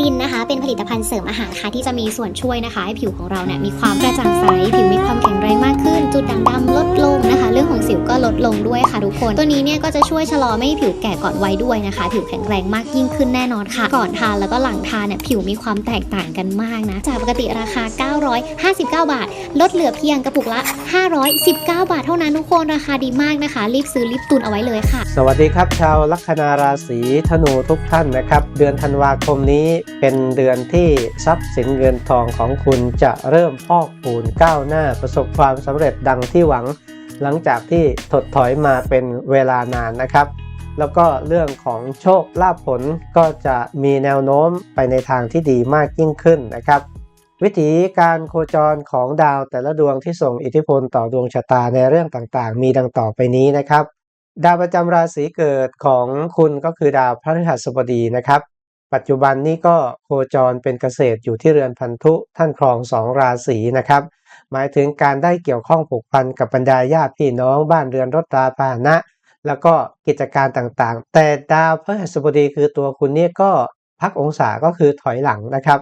รินนะคะ เป็นผลิตภัณฑ์เสริมอาหารค่ะที่จะมีส่วนช่วยนะคะ ให้ผิวของเราเนี่ยมีความกระจ่างใส ผิวมีความแข็งแรงมากขึ้น จุดด่างดำลดลงนะคะ เรื่องของสิวก็ลดลงด้วยค่ะทุกคน ตัวนี้เนี่ยก็จะช่วยชะลอไม่ให้ผิวแก่ก่อนวัยด้วยนะคะ ผิวแข็งแรงมากยิ่งขึ้นแน่นอนค่ะ ก่อนทานแล้วก็หลังทานเนี่ยผิวมีความแตกต่างกันมากนะ จากปกติราคา 959 บาท ลดเหลือเพียงกระปุกละ 519 บาท เท่านั้นทุกคนราคาดีมากนะคะ รีบซื้อรีบตุนเอาไว้เลยค่ะ สวัสดีครับชาวลัคนาราศีธนูทุกท่านนะครับ เดือนธันวาคมนี้เป็นเดือนที่ทรัพย์สินเงินทองของคุณจะเริ่มพอกพูนก้าวหน้าประสบความสำเร็จดังที่หวัง หลังจากที่ถดถอยมาเป็นเวลานานนะครับ แล้วก็เรื่องของโชคลาภผลก็จะมีแนวโน้มไปในทางที่ดีมากยิ่งขึ้นนะครับ วิธีการโคจรของดาวแต่ละดวงที่ส่งอิทธิพลต่อดวงชะตาในเรื่องต่างๆ มีดังต่อไปนี้นะครับดาวประจำราศีเกิดของคุณก็คือดาวพฤหัสบดีนะครับ ปัจจุบันนี้ก็โคจรเป็นเกษตรอยู่ที่เรือนพันธุท่านครองสองราศีนะครับ หมายถึงการได้เกี่ยวข้องผูกพันกับบรรดาญาติพี่น้องบ้านเรือนรถราพาหนะ แล้วก็กิจการต่างๆ แต่ดาวพฤหัสบดีคือตัวคุณเนี่ยก็พักองศาก็คือถอยหลังนะครับ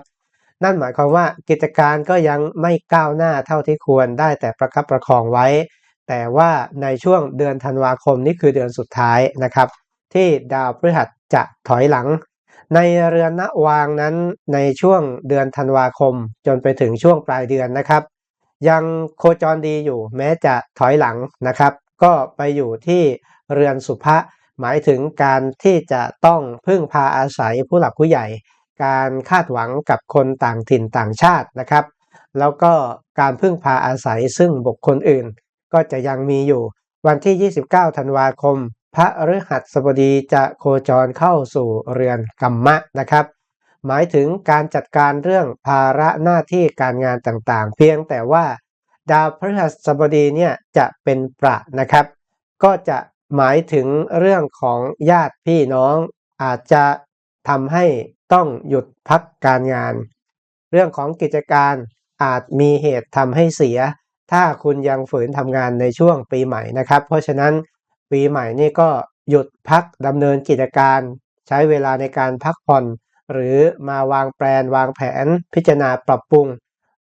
นั่นหมายความว่ากิจการก็ยังไม่ก้าวหน้าเท่าที่ควรได้แต่ประคับประคองไว้ แต่ว่าในช่วงเดือนธันวาคมนี่คือเดือนสุดท้ายนะครับ ที่ดาวพฤหัสจะถอยหลัง ในเรือนณวางนั้นในช่วงเดือนธันวาคม จนไปถึงช่วงปลายเดือนนะครับ ยังโคจรดีอยู่แม้จะถอยหลังนะครับ ก็ไปอยู่ที่เรือนสุภะหมายถึงการที่จะต้องพึ่งพาอาศัยผู้หลักผู้ใหญ่ การคาดหวังกับคนต่างถิ่นต่างชาตินะครับ แล้วก็การพึ่งพาอาศัยซึ่งบุคคลอื่น ก็จะยังมีอยู่วันที่ 29 ธันวาคม พระฤหัสบดีจะโคจรเข้าสู่เรือนกัมมะนะครับ หมายถึงการจัดการเรื่องภาระหน้าที่การงานต่างๆ เพียงแต่ว่า ดาวพฤหัสบดีเนี่ยจะเป็นประนะครับ ก็จะหมายถึงเรื่องของญาติพี่น้องอาจจะทำให้ต้องหยุดพักการงาน เรื่องของกิจการอาจมีเหตุทำให้เสีย ถ้าคุณยังฝืนทำงานในช่วงปีใหม่นะครับ เพราะฉะนั้น ปีใหม่นี่ก็หยุดพักดำเนินกิจการใช้เวลาในการพักผ่อน หรือมาวางแปลนวางแผนพิจารณาปรับปรุง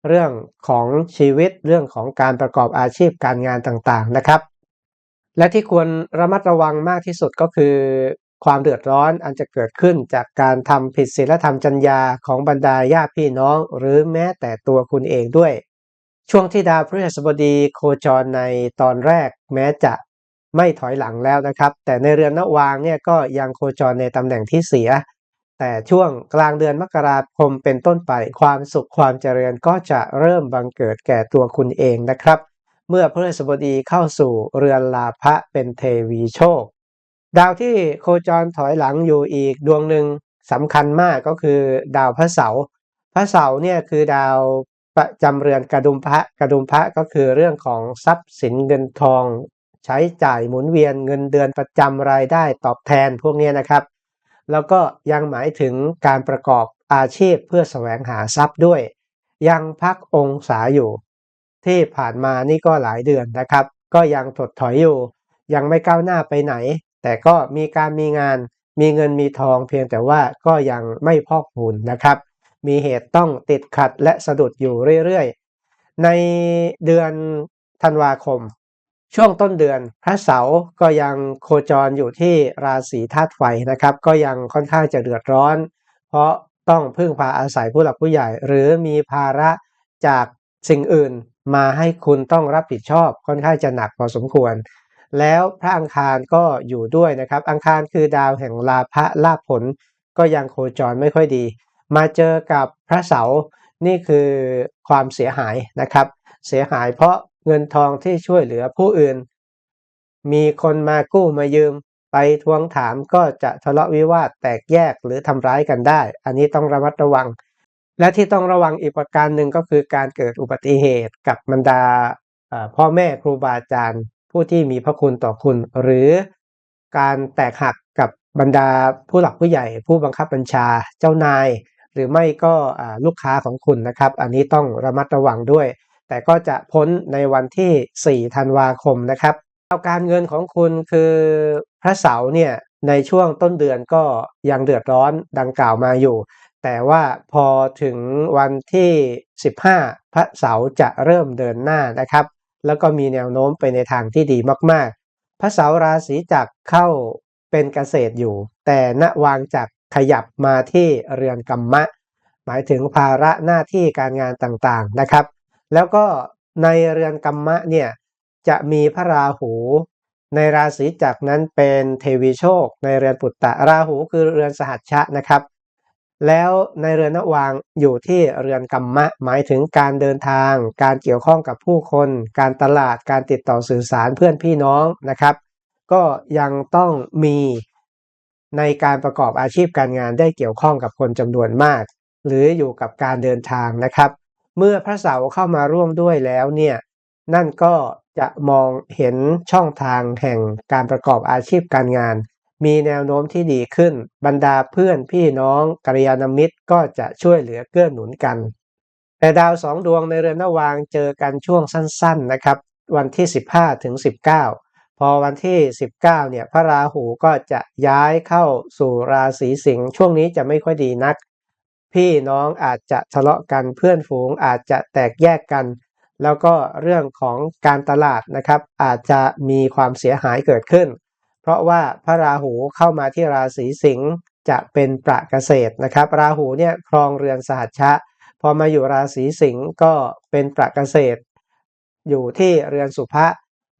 เรื่องของชีวิตเรื่องของการประกอบอาชีพการงานต่างๆนะครับ และที่ควรระมัดระวังมากที่สุดก็คือ ความเดือดร้อนอันจะเกิดขึ้นจากการทำผิดศีลธรรมจรรยาของบรรดาญาติพี่น้อง หรือแม้แต่ตัวคุณเองด้วยช่วงที่ดาวพฤหัสบดีโคจรในตอนแรกแม้จะ ไม่ถอยหลังแล้วนะครับ แต่ในเรือนนวางเนี่ยก็ยังโคจรในตำแหน่งที่เสีย แต่ช่วงกลางเดือนมกราคมเป็นต้นไป ความสุขความเจริญก็จะเริ่มบังเกิดแก่ตัวคุณเองนะครับ เมื่อพฤหัสบดีเข้าสู่เรือนลาภะเป็นเทวีโชค ดาวที่โคจรถอยหลังอยู่อีกดวงหนึ่งสำคัญมากก็คือดาวพระเสาร์พระเสาร์เนี่ยคือดาวประจำเรือนกระดุมพระกระดุมพระก็คือเรื่องของทรัพย์สินเงินทอง ใช้จ่ายหมุนเวียนเงินเดือนประจำรายได้ตอบแทนพวกนี้นะครับ แล้วก็ยังหมายถึงการประกอบอาชีพเพื่อแสวงหาทรัพย์ด้วย ยังพักองศาอยู่ ที่ผ่านมานี่ก็หลายเดือนนะครับ ก็ยังถดถอยอยู่ ยังไม่ก้าวหน้าไปไหน แต่ก็มีการมีงาน มีเงินมีทองเพียงแต่ว่าก็ยังไม่พอกพูนนะครับ มีเหตุต้องติดขัดและสะดุดอยู่เรื่อยๆ ในเดือนธันวาคม ช่วงต้นเดือน พระเสาร์ก็ยังโคจรอยู่ที่ราศีธาตุไฟนะครับ ก็ยังค่อนข้างจะเดือดร้อน เพราะต้องพึ่งพาอาศัยผู้หลักผู้ใหญ่ หรือมีภาระจากสิ่งอื่นมาให้คุณต้องรับผิดชอบค่อนข้างจะหนักพอสมควร แล้วพระอังคารก็อยู่ด้วยนะครับ อังคารคือดาวแห่งลาภะลาภผล ก็ยังโคจรไม่ค่อยดี มาเจอกับพระเสาร์นี่คือความเสียหายนะครับ เสียหายเพราะ เงินทองที่ช่วยเหลือผู้อื่น มีคนมากู้มายืม ไปทวงถามก็จะทะเลาะวิวาทแตกแยกหรือทำร้ายกันได้ อันนี้ต้องระมัดระวัง และที่ต้องระวังอีกประการหนึ่งก็คือการเกิดอุบัติเหตุกับบรรดาพ่อแม่ครูบาอาจารย์ ผู้ที่มีพระคุณต่อคุณ หรือการแตกหักกับบรรดาผู้หลักผู้ใหญ่ ผู้บังคับบัญชาเจ้านาย หรือไม่ก็ลูกค้าของคุณนะครับ อันนี้ต้องระมัดระวังด้วย แต่ก็จะพ้นในวันที่ 4 ธันวาคมนะครับเอาการเงินของคุณคือพระเสาร์เนี่ยในช่วงต้นเดือนก็ยังเดือดร้อนดังกล่าวมาอยู่ แต่ว่าพอถึงวันที่ 15 พระเสาร์จะเริ่มเดินหน้านะครับ แล้วก็มีแนวโน้มไปในทางที่ดีมากๆ พระเสาร์ราศีจักรเข้าเป็นเกษตรอยู่ แต่ณวางจักรขยับมาที่เรือนกรรมะ หมายถึงภาระหน้าที่การงานต่างๆนะครับ แล้วก็ในเรือนกรรมะเนี่ยจะมีพระราหู ในราศีจักนั้นเป็นเทวีโชค ในเรือนปุตตะราหูคือเรือนสหัชชะนะครับ แล้วในเรือนนวางอยู่ที่เรือนกรรมะ หมายถึงการเดินทาง การเกี่ยวข้องกับผู้คน การตลาดการติดต่อสื่อสารเพื่อนพี่น้องนะครับ ก็ยังต้องมีในการประกอบอาชีพการงานได้เกี่ยวข้องกับคนจำนวนมาก หรืออยู่กับการเดินทางนะครับ เมื่อพระเสาร์เข้ามาร่วมด้วยแล้วเนี่ยนั่นก็จะมองเห็นช่องทางแห่งการประกอบอาชีพการงาน มีแนวโน้มที่ดีขึ้น บรรดาเพื่อนพี่น้องกัลยาณมิตรก็จะช่วยเหลือเกื้อหนุนกัน แต่ดาวสองดวงในเรือนนวางเจอกันช่วงสั้นๆนะครับ วันที่ 15ถึง19 พอวันที่ 19เนี่ยพระราหูก็จะย้ายเข้าสู่ราศีสิงห์ช่วงนี้จะไม่ค่อยดีนัก พี่น้องอาจจะทะเลาะกันเพื่อนฝูงอาจจะแตกแยกกัน แล้วก็เรื่องของการตลาดนะครับ อาจจะมีความเสียหายเกิดขึ้น เพราะว่าพระราหูเข้ามาที่ราศีสิงห์จะเป็นประเกษตรนะครับ ราหูเนี่ยครองเรือนสหัชชะ พอมาอยู่ราศีสิงห์ก็เป็นประเกษตร อยู่ที่เรือนสุภะ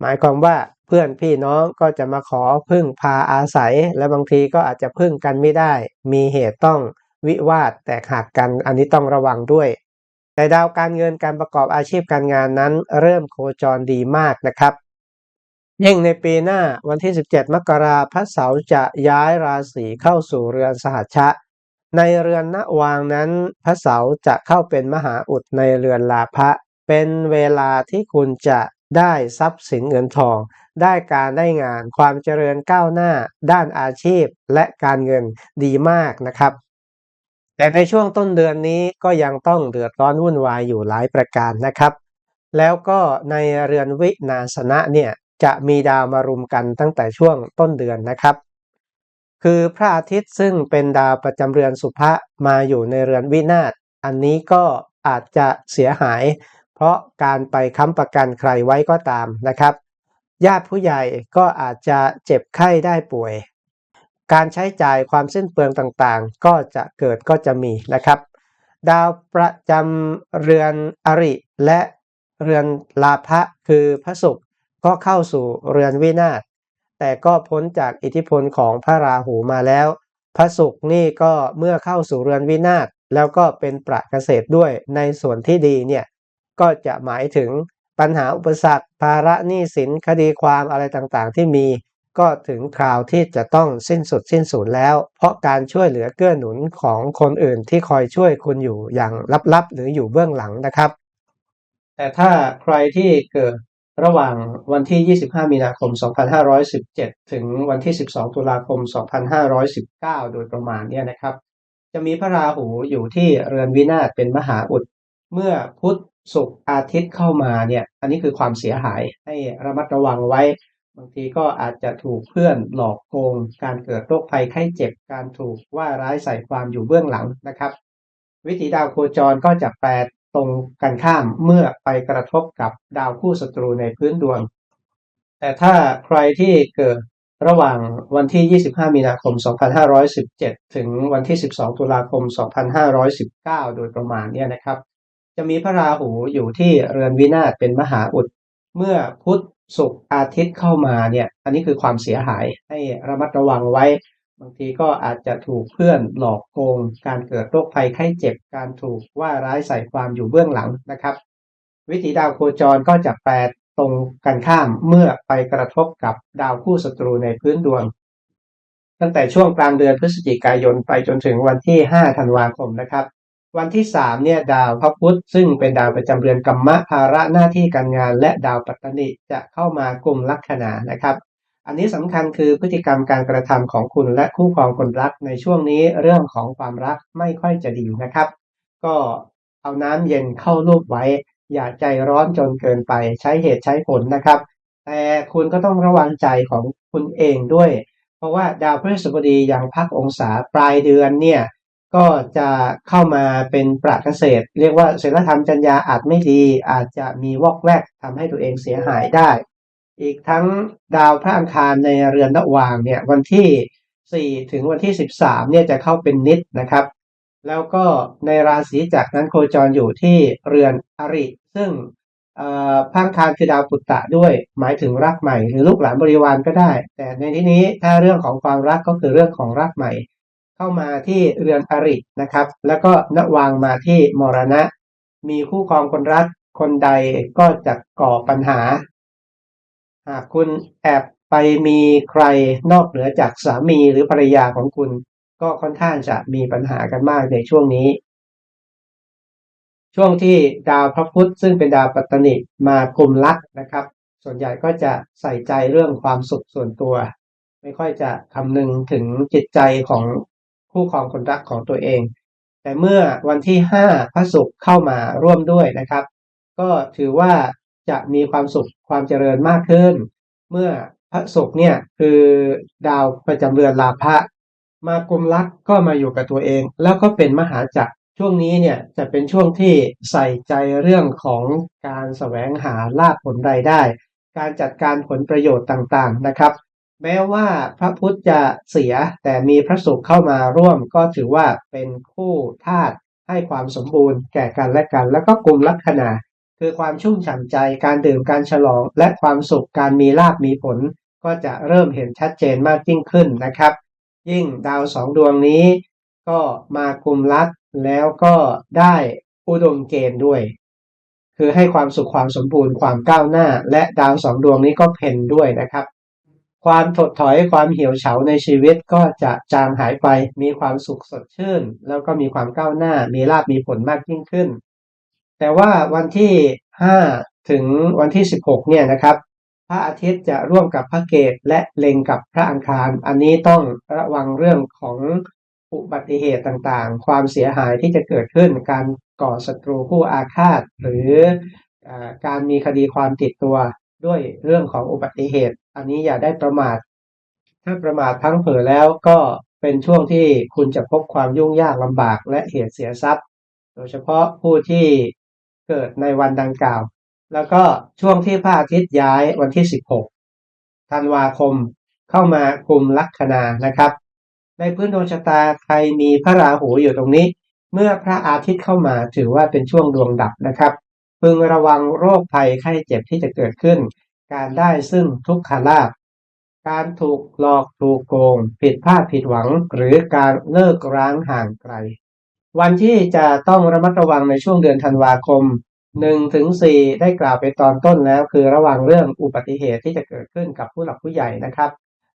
หมายความว่าเพื่อนพี่น้องก็จะมาขอพึ่งพาอาศัย และบางทีก็อาจจะพึ่งกันไม่ได้ มีเหตุต้อง วิวาทแตกหักกันอันนี้ต้องระวังด้วย แต่ดาวการเงินการประกอบอาชีพการงานนั้น เริ่มโคจรดีมากนะครับยิ่งในปีหน้าวันที่ 17 มกราพระเสาร์จะย้ายราศีเข้าสู่เรือนสหัชชะในเรือนณวางนั้นพระเสาร์จะเข้าเป็นมหาอุดในเรือนลาภะเป็นเวลาที่คุณจะได้ทรัพย์สินเงินทอง ได้การได้งานความเจริญก้าวหน้า ด้านอาชีพและการเงินดีมากนะครับ แต่ในช่วงต้นเดือนนี้ก็ยังต้องเดือดร้อนวุ่นวายอยู่หลายประการนะครับ แล้วก็ในเรือนวินาสนะเนี่ยจะมีดาวมารุมกันตั้งแต่ช่วงต้นเดือนนะครับ คือพระอาทิตย์ซึ่งเป็นดาวประจำเรือนสุภะมาอยู่ในเรือนวินาศอันนี้ก็อาจจะเสียหาย เพราะการไปค้ำประกันใครไว้ก็ตามนะครับ ญาติผู้ใหญ่ก็อาจจะเจ็บไข้ได้ป่วย การใช้จ่ายความสิ้นเปลืองต่างๆ ก็จะเกิดก็จะมีนะครับ ดาวประจำเรือนอริและเรือนลาภะคือพระศุกร์ก็เข้าสู่เรือนวินาศแต่ก็พ้นจากอิทธิพลของพระราหูมาแล้ว พระศุกร์นี่ก็เมื่อเข้าสู่เรือนวินาศแล้วก็เป็นประเกษตรด้วยในส่วนที่ดีเนี่ยก็จะหมายถึงปัญหาอุปสรรคภาระหนี้สินคดีความอะไรต่างๆ ที่มี ก็ถึงคราวที่จะต้องสิ้นสุดสิ้นสูญแล้ว เพราะการช่วยเหลือเกื้อหนุนของคนอื่นที่คอยช่วยคุณอยู่อย่างลับๆ หรืออยู่เบื้องหลังนะครับ แต่ถ้าใครที่เกิดระหว่างวันที่ 25 มีนาคม 2517 ถึงวันที่ 12 ตุลาคม 2519 โดยประมาณเนี่ยนะครับ จะมีพระราหูอยู่ที่เรือนวินาศเป็นมหาอุด เมื่อพุธศุกร์อาทิตย์เข้ามาเนี่ย อันนี้คือความเสียหายให้ระมัดระวังไว้ บางทีก็อาจจะถูกเพื่อนหลอกโกง การเกิดโรคภัยไข้เจ็บ การถูกว่าร้ายใส่ความอยู่เบื้องหลังนะครับ วิถีดาวโคจรก็จะแปรตรงกันข้ามเมื่อไปกระทบกับดาวคู่ศัตรูในพื้นดวง แต่ถ้าใครที่เกิดระหว่างวันที่ 25 มีนาคม 2517 ถึงวันที่ 12 ตุลาคม 2519 โดยประมาณเนี่ยนะครับ จะมีพระราหูอยู่ที่เรือนวินาศเป็นมหาอุด เมื่อพุธ ศุกร์อาทิตย์เข้ามาเนี่ย อันนี้คือความเสียหายให้ระมัดระวังไว้ บางทีก็อาจจะถูกเพื่อนหลอกโกง การเกิดโรคภัยไข้เจ็บ การถูกว่าร้ายใส่ความอยู่เบื้องหลังนะครับ วิถีดาวโคจรก็จะแปรตรงกันข้ามเมื่อไปกระทบกับดาวคู่ศัตรูในพื้นดวง ตั้งแต่ช่วงกลางเดือนพฤศจิกายนไปจนถึงวันที่ 5 ธันวาคมนะครับ วันที่3เนี่ยดาวพระพุธซึ่งเป็นดาวประจำเรือนกัมมะภาระหน้าที่การงาน และดาวปัตตนิจะเข้ามากลุ่มลัคนานะครับ อันนี้สำคัญคือพฤติกรรมการกระทำของคุณและคู่ครองคนรักในช่วงนี้เรื่องของความรักไม่ค่อยจะดีนะครับ ก็เอาน้ำเย็นเข้ารูปไว้ อย่าใจร้อนจนเกินไปใช้เหตุใช้ผลนะครับ แต่คุณก็ต้องระวังใจของคุณเองด้วย เพราะว่าดาวพฤหัสบดียังพักองศาปลายเดือนเนี่ย ก็จะเข้ามาเป็นประเกษตร เรียกว่าศีลธรรมจัญญาอาจไม่ดี อาจจะมีวอกแวกทำให้ตัวเองเสียหายได้ อีกทั้งดาวพระอังคารในเรือนระหว่างเนี่ยวันที่ 4 ถึงวันที่ 13เนี่ยจะเข้าเป็นนิดนะครับ แล้วก็ในราศีจากนั้นโคจรอยู่ที่เรือนอริ ซึ่งพระอังคารคือดาวปุตตะด้วย หมายถึงรักใหม่ หรือลูกหลานบริวารก็ได้ แต่ในที่นี้ถ้าเรื่องของความรักก็คือเรื่องของรักใหม่ เข้ามาที่เรือนอรินะครับ แล้วก็นวางมาที่มรณะ มีคู่ครองคนรักคนใดก็จะก่อปัญหา หากคุณแอบไปมีใครนอกเหนือจากสามีหรือภรรยาของคุณ ก็ค่อนข้างจะมีปัญหากันมากในช่วงนี้ ช่วงที่ดาวพระพุธซึ่งเป็นดาวปัตตนิมากลุ่มลักนะครับ ส่วนใหญ่ก็จะใส่ใจเรื่องความสุขส่วนตัว ไม่ค่อยจะคำนึงถึงจิตใจของ คู่ครองคนรักของตัวเอง แต่เมื่อวันที่ 5 พระศุกร์เข้ามาร่วมด้วยนะครับ ก็ถือว่าจะมีความสุขความเจริญมากขึ้น เมื่อพระศุกร์เนี่ยคือดาวประจำเรือนลาภะมากลุ่มลักก็มาอยู่กับตัวเอง แล้วก็เป็นมหาจักรช่วงนี้เนี่ยจะเป็นช่วงที่ใส่ใจเรื่องของการแสวงหาลาภผลรายได้ การจัดการผลประโยชน์ต่างๆนะครับ แม้ว่าพระพุทธจะเสียแต่มีพระศุกร์เข้ามาร่วมก็ถือว่าเป็นคู่ธาตุให้ความสมบูรณ์แก่กันและกัน แล้วก็กลุ่มลัคนาคือความชุ่มฉ่ำใจการดื่มการฉลองและความสุขการมีลาบมีผล ก็จะเริ่มเห็นชัดเจนมากยิ่งขึ้นนะครับ ยิ่งดาวสองดวงนี้ ก็มากลุ่มลักแล้วก็ได้อุดมเกณฑ์ด้วย คือให้ความสุขความสมบูรณ์ความก้าวหน้า และดาวสองดวงนี้ก็เพ่นด้วยนะครับ ความถดถอยความเหี่ยวเฉาในชีวิตก็จะจางหายไป มีความสุขสดชื่น แล้วก็มีความก้าวหน้า มีลาบมีผลมากยิ่งขึ้น แต่ว่าวันที่5ถึงวันที่16เนี่ยนะครับ พระอาทิตย์จะร่วมกับพระเกตและเล็งกับพระอังคาร อันนี้ต้องระวังเรื่องของอุบัติเหตุต่างๆ ความเสียหายที่จะเกิดขึ้น การก่อศัตรูผู้อาฆาต หรืออการมีคดีความติดตัวด้วยเรื่องของอุบัติเหตุ อันนี้อย่าได้ประมาท ถ้าประมาทพลั้งเผลอแล้วก็เป็นช่วงที่คุณจะพบความยุ่งยากลำบากและเหตุเสียทรัพย์ โดยเฉพาะผู้ที่เกิดในวันดังกล่าว แล้วก็ช่วงที่พระอาทิตย์ย้ายวันที่ 16 ธันวาคมเข้ามากลุ่มลัคนานะครับ ในพื้นดวงชะตาใครมีพระราหูอยู่ตรงนี้ เมื่อพระอาทิตย์เข้ามาถือว่าเป็นช่วงดวงดับนะครับ พึงระวังโรคภัยไข้เจ็บที่จะเกิดขึ้น การได้ซึ่งทุกขลาภการถูกหลอกถูกโกง ผิดพลาดผิดหวัง หรือการเลิกร้างห่างไกล วันที่จะต้องระมัดระวังในช่วงเดือนธันวาคม1ถึง4ได้กล่าวไปตอนต้นแล้ว คือระวังเรื่องอุบัติเหตุที่จะเกิดขึ้นกับผู้หลักผู้ใหญ่นะครับ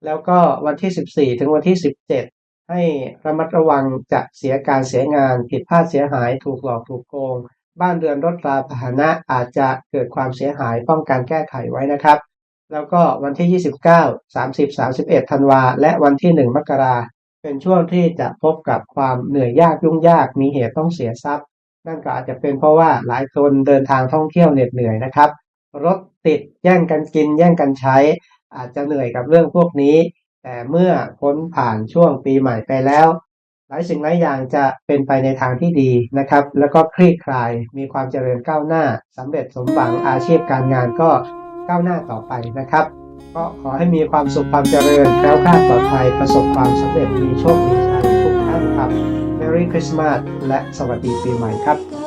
แล้วก็วันที่ 14 ถึงวันที่ 17 ให้ระมัดระวังจะเสียการเสียงาน ผิดพลาดเสียหาย ถูกหลอกถูกโกง บ้านเรือนรถราพาหนะอาจจะเกิดความเสียหายป้องกันแก้ไขไว้นะครับ แล้วก็วันที่ 29 30 31ธันวาและวันที่ 1 มกราเป็นช่วงที่จะพบกับความเหนื่อยยากยุ่งยากมีเหตุต้องเสียทรัพย์ นั่นก็อาจจะเป็นเพราะว่าหลายคนเดินทางท่องเที่ยวเหน็ดเหนื่อยนะครับ รถติดแย่งกันกิน แย่งกันใช้ อาจจะเหนื่อยกับเรื่องพวกนี้ แต่เมื่อพ้นผ่านช่วงปีใหม่ไปแล้ว ลายสิ่งหลายอย่างจะเป็นไปในทางที่ดีนะครับ แล้วก็คลี่คลาย มีความเจริญก้าวหน้าสำเร็จสมหวังอาชีพการงานก็ก้าวหน้าต่อไปนะครับ ก็ขอให้มีความสุขความเจริญแคล้วคลาดปลอดภัยประสบความสำเร็จมีโชค มีชัยทุกท่านครับ Merry Christmas และสวัสดีปีใหม่ครับ